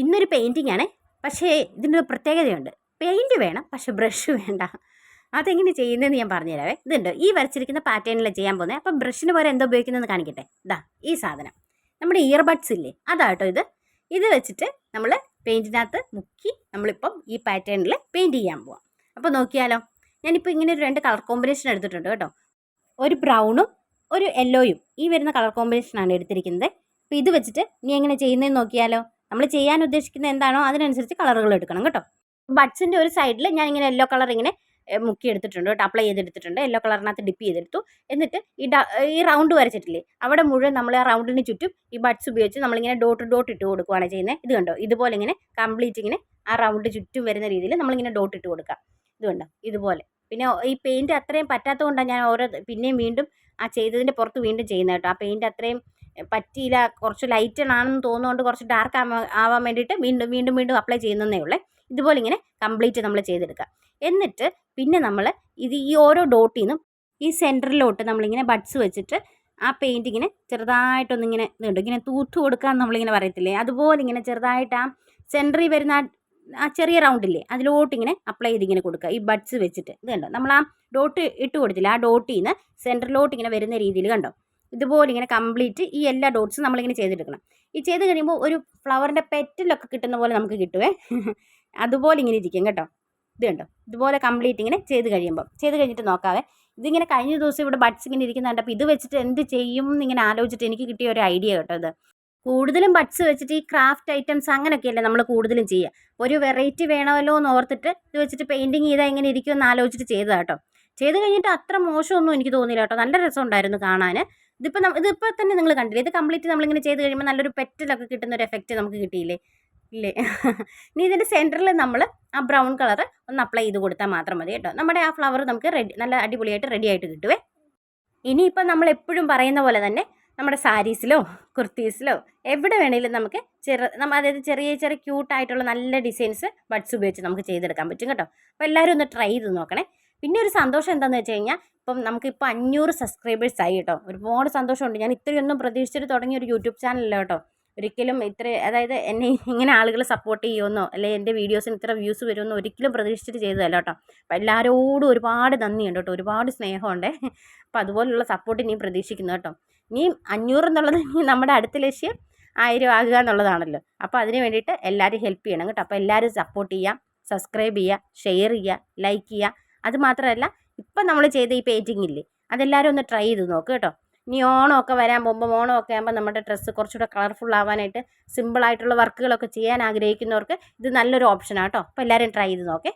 ഇന്നൊരു പെയിന്റിംഗ് ആണ്. പക്ഷേ ഇതിന്റെ പ്രത്യേകതയുണ്ട്. പെയിന്റ് വേണം പക്ഷേ ബ്രഷ് വേണ്ട. അതെങ്ങനെ ചെയ്യുന്നതെന്ന് ഞാൻ പറഞ്ഞുതരാവേ. ഇതുണ്ട്? ഈ വരച്ചിരിക്കുന്ന പാറ്റേണിൽ ചെയ്യാൻ പോകുന്നത് അപ്പം ബ്രഷിന് പോലെ എന്തോ ഉപയോഗിക്കുന്നതെന്ന് കാണിക്കട്ടെ. ഇതാ ഈ സാധനം. നമ്മുടെ ഇയർബഡ്സ് ഇല്ലേ? അതാട്ടോ ഇത്. ഇത് വെച്ചിട്ട് നമ്മൾ പെയിന്റിനകത്ത് മുക്കി നമ്മളിപ്പം ഈ പാറ്റേണിൽ പെയിന്റ് ചെയ്യാൻ പോവാം. അപ്പോൾ നോക്കിയാലോ. ഞാനിപ്പോൾ ഇങ്ങനെ ഒരു രണ്ട് കളർ കോമ്പിനേഷൻ എടുത്തിട്ടുണ്ട് കേട്ടോ. ഒരു ബ്രൗണും ഒരു യെല്ലോയും ഈ വരുന്ന കളർ കോമ്പിനേഷനാണ് എടുത്തിരിക്കുന്നത്. അപ്പോൾ ഇത് വെച്ചിട്ട് നീ എങ്ങനെ ചെയ്യുന്നതെന്ന് നോക്കിയാലോ. നമ്മൾ ചെയ്യാൻ ഉദ്ദേശിക്കുന്ന എന്താണോ അതിനനുസരിച്ച് കളറുകൾ എടുക്കണം കേട്ടോ. ബഡ്സിന്റെ ഒരു സൈഡിൽ ഞാൻ ഇങ്ങനെ യെല്ലോ കളർ ഇങ്ങനെ മുക്കി എടുത്തിട്ടുണ്ട് കേട്ടോ. അപ്ലൈ ചെയ്തെടുത്തിട്ടുണ്ട്. യെല്ലോ കളറിനകത്ത് ഡിപ്പ് ചെയ്തെടുത്തു. എന്നിട്ട് ഈ ഈ റൗണ്ട് വരച്ചിട്ടില്ലേ? അവിടെ മുഴുവൻ നമ്മൾ ആ റൗണ്ടിന് ചുറ്റും ഈ ബഡ്സ് ഉപയോഗിച്ച് നമ്മളിങ്ങനെ ഡോട്ട് ഡോട്ട് ഇട്ട് കൊടുക്കുകയാണ് ചെയ്യുന്നത് ഇത് കണ്ടോ? ഇതുപോലെ ഇങ്ങനെ കംപ്ലീറ്റ് ഇങ്ങനെ ആ റൗണ്ട് ചുറ്റും വരുന്ന രീതിയിൽ നമ്മളിങ്ങനെ ഡോട്ട് ഇട്ട് കൊടുക്കുക. ഇത് കണ്ടോ? ഇതുപോലെ. പിന്നെ ഈ പെയിന്റ് അത്രയും പറ്റാത്തതുകൊണ്ടാണ് ഞാൻ ഓരോ പിന്നെയും വീണ്ടും ആ ചെയ്തതിന്റെ പുറത്ത് വീണ്ടും ചെയ്യുന്നത് കേട്ടോ. ആ പെയിന്റ് അത്രയും പറ്റിയില്ല കുറച്ച് ലൈറ്റ് ആണെന്ന് തോന്നുന്നുണ്ട് കുറച്ച് ഡാർക്ക് ആവാൻ വേണ്ടിയിട്ട് വീണ്ടും വീണ്ടും വീണ്ടും അപ്ലൈ ചെയ്യുന്നതേ ഉള്ളേ. ഇതുപോലെ ഇങ്ങനെ കംപ്ലീറ്റ് നമ്മൾ ചെയ്തെടുക്കുക എന്നിട്ട് പിന്നെ നമ്മൾ ഇത് ഈ ഓരോ ഡോട്ടിൽ നിന്നും ഈ സെന്ററിലോട്ട് നമ്മളിങ്ങനെ ബഡ്സ് വെച്ചിട്ട് ആ പെയിന്റ് ഇങ്ങനെ ചെറുതായിട്ടൊന്നിങ്ങനെ ഇതുണ്ട്. ഇങ്ങനെ തൂത്ത് കൊടുക്കാൻ നമ്മളിങ്ങനെ പറയത്തില്ലേ? അതുപോലെ ഇങ്ങനെ ചെറുതായിട്ട് ആ സെന്ററിൽ വരുന്ന ആ ചെറിയ റൗണ്ടില്ലേ അതിലോട്ടിങ്ങനെ അപ്ലൈ ചെയ്ത് ഇങ്ങനെ കൊടുക്കുക ഈ ബഡ്സ് വെച്ചിട്ട്. ഇത് കണ്ടോ? നമ്മൾ ആ ഡോട്ട് ഇട്ട് കൊടുത്തില്ല? ആ ഡോട്ടിൽ നിന്ന് സെന്ററിലോട്ട് ഇങ്ങനെ വരുന്ന രീതിയിൽ കണ്ടോ? ഇതുപോലെ ഇങ്ങനെ കംപ്ലീറ്റ് ഈ എല്ലാ ഡോട്ട്സും നമ്മളിങ്ങനെ ചെയ്തെടുക്കണം. ഈ ചെയ്ത് കഴിയുമ്പോൾ ഒരു ഫ്ലവറിന്റെ പെറ്റിലൊക്കെ കിട്ടുന്ന പോലെ നമുക്ക് കിട്ടുവേ. അതുപോലെ ഇങ്ങനെ ഇരിക്കും കേട്ടോ. ഇത് കണ്ടോ? ഇതുപോലെ കംപ്ലീറ്റ് ഇങ്ങനെ ചെയ്ത് കഴിയുമ്പോൾ ചെയ്ത് കഴിഞ്ഞിട്ട് നോക്കാവേ. ഇതിങ്ങനെ കഴിഞ്ഞ ദിവസം ഇവിടെ ബഡ്സ് ഇങ്ങനെ ഇരിക്കുന്നുണ്ട് അപ്പോൾ ഇത് വെച്ചിട്ട് എന്ത് ചെയ്യും എന്നിങ്ങനെ ആലോചിച്ചിട്ട് എനിക്ക് കിട്ടിയ ഒരു ഐഡിയ കേട്ടോ ഇത്. കൂടുതലും ബഡ്സ് വെച്ചിട്ട് ഈ ക്രാഫ്റ്റ് ഐറ്റംസ് അങ്ങനെയൊക്കെയല്ലേ നമ്മൾ കൂടുതലും ചെയ്യുക. ഒരു വെറൈറ്റി വേണമല്ലോ എന്ന് ഓർത്തിട്ട് ഇത് വെച്ചിട്ട് പെയിന്റിങ് ചെയ്താൽ എങ്ങനെ ഇരിക്കുമെന്ന് ആലോചിച്ചിട്ട് ചെയ്തതാട്ടോ ചെയ്ത് കഴിഞ്ഞിട്ട് അത്ര മോശമൊന്നും എനിക്ക് തോന്നിയില്ല കേട്ടോ. നല്ല രസമുണ്ടായിരുന്നു കാണാൻ ഇതിപ്പോൾ ഇതിപ്പോൾ തന്നെ നിങ്ങൾ കണ്ടില്ലേ? ഇത് കംപ്ലീറ്റ് നമ്മളിങ്ങനെ ചെയ്ത് കഴിയുമ്പോൾ നല്ലൊരു പെറ്റലൊക്കെ കിട്ടുന്ന ഒരു എഫക്റ്റ് നമുക്ക് കിട്ടിയില്ലേ? ഇല്ലേ? ഇനി ഇതിന്റെ സെന്ററിൽ നമ്മൾ ആ ബ്രൗൺ കളർ ഒന്ന് അപ്ലൈ ചെയ്ത് കൊടുത്താൽ മാത്രം മതി കേട്ടോ. നമ്മുടെ ആ ഫ്ലവർ നമുക്ക് റെഡി നല്ല അടിപൊളിയായിട്ട് റെഡി ആയിട്ട് കിട്ടുവേ. ഇനിയിപ്പോൾ നമ്മൾ എപ്പോഴും പറയുന്ന പോലെ തന്നെ നമ്മുടെ സാരീസിലോ കുർത്തീസിലോ എവിടെ വേണമെങ്കിലും നമുക്ക് ചെറു നമ്മൾ അതായത് ചെറിയ ചെറിയ ക്യൂട്ടായിട്ടുള്ള നല്ല ഡിസൈൻസ് ബഡ്സ് ഉപയോഗിച്ച് നമുക്ക് ചെയ്തെടുക്കാൻ പറ്റും കേട്ടോ. അപ്പോൾ എല്ലാവരും ഒന്ന് ട്രൈ ചെയ്ത് നോക്കണേ. പിന്നെ ഒരു സന്തോഷം എന്താണെന്ന് വെച്ച് കഴിഞ്ഞാൽ ഇപ്പം നമുക്കിപ്പോൾ അഞ്ഞൂറ് സബ്സ്ക്രൈബേഴ്സ് ആയി കേട്ടോ. ഒരുപാട് സന്തോഷമുണ്ട്. ഞാൻ ഇത്രയൊന്നും പ്രതീക്ഷിച്ചിട്ട് തുടങ്ങിയ ഒരു യൂട്യൂബ് ചാനലല്ല കേട്ടോ. ഒരിക്കലും ഇത്ര അതായത് എന്നെ ഇങ്ങനെ ആളുകൾ സപ്പോർട്ട് ചെയ്യുമെന്നോ അല്ലെങ്കിൽ എന്റെ വീഡിയോസിന് ഇത്ര വ്യൂസ് വരുമെന്നോ ഒരിക്കലും പ്രതീക്ഷിച്ചിട്ട് ചെയ്തതല്ല കേട്ടോ. അപ്പം എല്ലാവരോടും ഒരുപാട് നന്ദിയുണ്ട് കേട്ടോ. ഒരുപാട് സ്നേഹമുണ്ട്. അപ്പോൾ അതുപോലുള്ള സപ്പോർട്ട് ഇനിയും പ്രതീക്ഷിക്കുന്നു കേട്ടോ. ഇനിയും അഞ്ഞൂറ് എന്നുള്ളത് ഇനി നമ്മുടെ അടുത്ത ലക്ഷ്യം ആയിരം ആകുക എന്നുള്ളതാണല്ലോ. അപ്പോൾ അതിന് വേണ്ടിയിട്ട് എല്ലാവരും ഹെൽപ്പ് ചെയ്യണം കേട്ടോ. അപ്പോൾ എല്ലാവരും സപ്പോർട്ട് ചെയ്യുക സബ്സ്ക്രൈബ് ചെയ്യുക ഷെയർ ചെയ്യുക ലൈക്ക് ചെയ്യുക അത് മാത്രമല്ല ഇപ്പം നമ്മൾ ചെയ്ത ഈ പെയിന്റിങ് ഇല്ലേ അതെല്ലാവരും ഒന്ന് ട്രൈ ചെയ്ത് നോക്ക് കേട്ടോ. ഇനി ഓണമൊക്കെ വരാൻ പോകുമ്പോൾ ഓണമൊക്കെ ആകുമ്പോൾ നമ്മുടെ ഡ്രസ്സ് കുറച്ചുകൂടെ കളർഫുൾ ആവാനായിട്ട് സിമ്പിളായിട്ടുള്ള വർക്കുകളൊക്കെ ചെയ്യാൻ ആഗ്രഹിക്കുന്നവർക്ക് ഇത് നല്ലൊരു ഓപ്ഷനാണ് കേട്ടോ. അപ്പോൾ എല്ലാവരും ട്രൈ ചെയ്ത് നോക്കേ.